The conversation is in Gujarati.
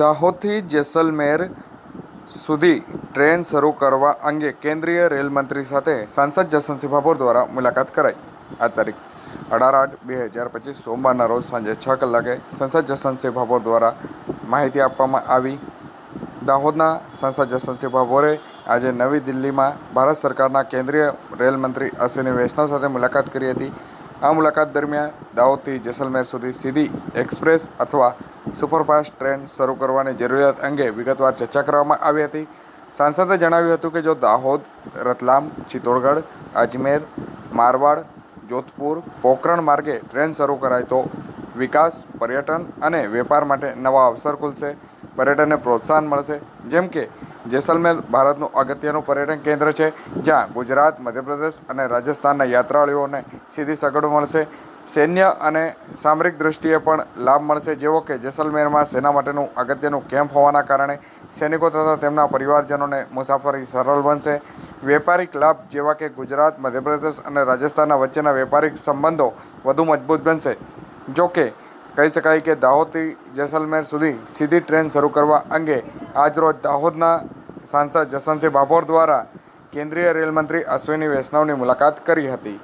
દાહોદથી જેસલમેર સુધી ટ્રેન શરૂ કરવા અંગે કેન્દ્રીય રેલ મંત્રી સાથે સાંસદ જસવંતસિંહ ભાભોર દ્વારા મુલાકાત કરાઈ. આ તારીખ અઢાર આઠ બે હજાર પચીસ સોમવારના રોજ સાંજે છ કલાકે સાંસદ જસવંતસિંહ ભાભોર દ્વારા માહિતી આપવામાં આવી. દાહોદના સાંસદ જસવંતસિંહ ભાભોરે આજે નવી દિલ્હીમાં ભારત સરકારના કેન્દ્રીય રેલમંત્રી અશ્વિની વૈષ્ણવ સાથે મુલાકાત કરી હતી. આ મુલાકાત દરમિયાન દાહોદથી જેસલમેર સુધી સીધી એક્સપ્રેસ અથવા સુપરફાસ્ટ ટ્રેન શરૂ કરવાની જરૂરિયાત અંગે વિગતવાર ચર્ચા કરવામાં આવી હતી. સાંસદે જણાવ્યું હતું કે જો દાહોદ, રતલામ, ચિત્તોડગઢ, અજમેર, મારવાડ, જોધપુર, પોખરણ માર્ગે ટ્રેન શરૂ કરાય તો વિકાસ, પર્યટન અને વેપાર માટે નવા અવસર ખુલશે. પર્યટનને પ્રોત્સાહન મળશે. જેમ કે જેસલમેર ભારતનું અગત્યનું પર્યટન કેન્દ્ર છે, જ્યાં ગુજરાત, મધ્યપ્રદેશ અને રાજસ્થાનના યાત્રાળુઓને સીધી સગવડ મળશે. સૈન્ય અને સામરિક દૃષ્ટિએ પણ લાભ મળશે, જેવો કે જેસલમેરમાં સેના માટેનું અગત્યનું કેમ્પ હોવાના કારણે સૈનિકો તથા તેમના પરિવારજનોને મુસાફરી સરળ બનશે. વેપારિક લાભ જેવા કે ગુજરાત, મધ્યપ્રદેશ અને રાજસ્થાનના વચ્ચેના વેપારિક સંબંધો વધુ મજબૂત બનશે. જો કે, કહી શકાય કે દાહોદથી જેસલમેર સુધી સીધી ટ્રેન શરૂ કરવા અંગે આજરોજ દાહોદના સાંસદ જસવંતસિંહ ભાભોર દ્વારા કેન્દ્રીય રેલ મંત્રી અશ્વિની વૈષ્ણવની મુલાકાત કરી હતી.